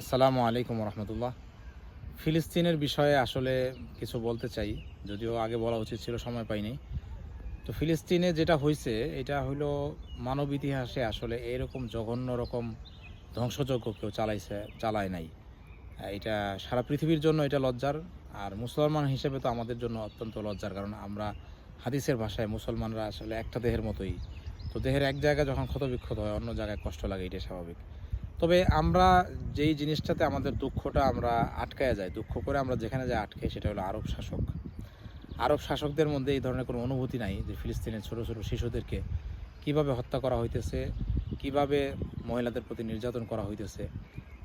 আসসালামু আলাইকুম রহমতুল্লাহ ফিলিস্তিনের বিষয়ে আসলে কিছু বলতে চাই, যদিও আগে বলা উচিত ছিল, সময় পাইনি। তো ফিলিস্তিনে যেটা হয়েছে এটা হলো মানব ইতিহাসে আসলে এরকম জঘন্য রকম ধ্বংসযজ্ঞ কেউ চালাইছে, চালায় নাই। এটা সারা পৃথিবীর জন্য এটা লজ্জার, আর মুসলমান হিসেবে তো আমাদের জন্য অত্যন্ত লজ্জার, কারণ আমরা হাদিসের ভাষায় মুসলমানরা আসলে একটা দেহের মতোই। তো দেহের এক জায়গায় যখন ক্ষতবিক্ষত হয়, অন্য জায়গায় কষ্ট লাগে এটা স্বাভাবিক। তবে আমরা যেই জিনিসটাতে আমাদের দুঃখটা আমরা আটকায় যায় দুঃখ করে আমরা যেখানে যাই আটকে, সেটা হলো আরব শাসক। আরব শাসকদের মধ্যে এই ধরনের কোনো অনুভূতি নাই যে ফিলিস্তিনের ছোট ছোট শিশুদেরকে কীভাবে হত্যা করা হইতেছে, কীভাবে মহিলাদের প্রতি নির্যাতন করা হইতেছে।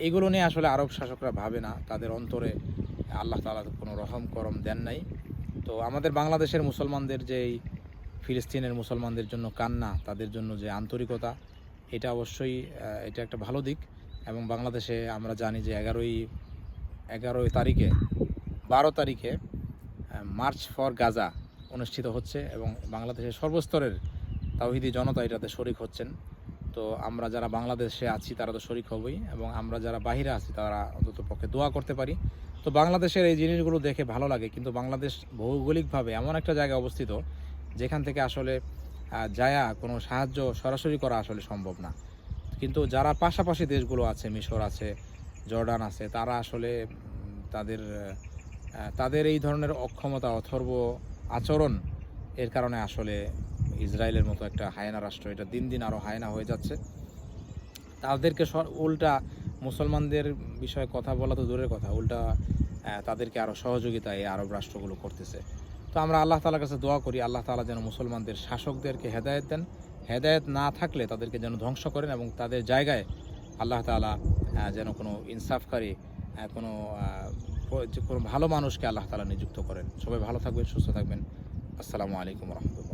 এগুলো নিয়ে আসলে আরব শাসকরা ভাবে না, তাদের অন্তরে আল্লাহ তালা কোনো রহম করম দেন নাই। তো আমাদের বাংলাদেশের মুসলমানদের যেই ফিলিস্তিনের মুসলমানদের জন্য কান্না, তাদের জন্য যে আন্তরিকতা এটা অবশ্যই এটা একটা ভালো দিক এবং বাংলাদেশে আমরা জানি যে এগারোই এগারোই তারিখে, বারো তারিখে মার্চ ফর গাজা অনুষ্ঠিত হচ্ছে এবং বাংলাদেশের সর্বস্তরের তাওহিদি জনতা এটাতে শরিক হচ্ছেন। তো আমরা যারা বাংলাদেশে আছি তারা তো শরিক হবই এবং আমরা যারা বাহিরে আছি তারা অন্তত পক্ষে দোয়া করতে পারি। তো বাংলাদেশের এই জিনিসগুলো দেখে ভালো লাগে, কিন্তু বাংলাদেশ ভৌগোলিকভাবে এমন একটা জায়গায় অবস্থিত যেখান থেকে আসলে যায়া কোনো সাহায্য সরাসরি করা আসলে সম্ভব না। কিন্তু যারা পাশাপাশি দেশগুলো আছে, মিশর আছে, জর্ডান আছে, তারা আসলে তাদের তাদের এই ধরনের অক্ষমতা, অথর্ব আচরণ এর কারণে আসলে ইসরায়েলের মতো একটা হায়না রাষ্ট্র এটা দিন দিন আরও হায়না হয়ে যাচ্ছে। তাদেরকে উল্টা মুসলমানদের বিষয়ে কথা বলা তো দূরের কথা, উল্টা তাদেরকে আরও সহযোগিতা এই আরব রাষ্ট্রগুলো করতেছে। তো আমরা আল্লাহ তালার কাছে দোয়া করি, আল্লাহ তালা যেন মুসলমানদের শাসকদেরকে হেদায়ত দেন। হেদায়ত না থাকলে তাদেরকে যেন ধ্বংস করেন এবং তাদের জায়গায় আল্লাহ তালা যেন কোনো ইনসাফকারী কোনো কোনো ভালো মানুষকে আল্লাহ তালা নিযুক্ত করেন। সবাই ভালো থাকবেন, সুস্থ থাকবেন। আসসালামু আলাইকুম রহমতুল্লাহ।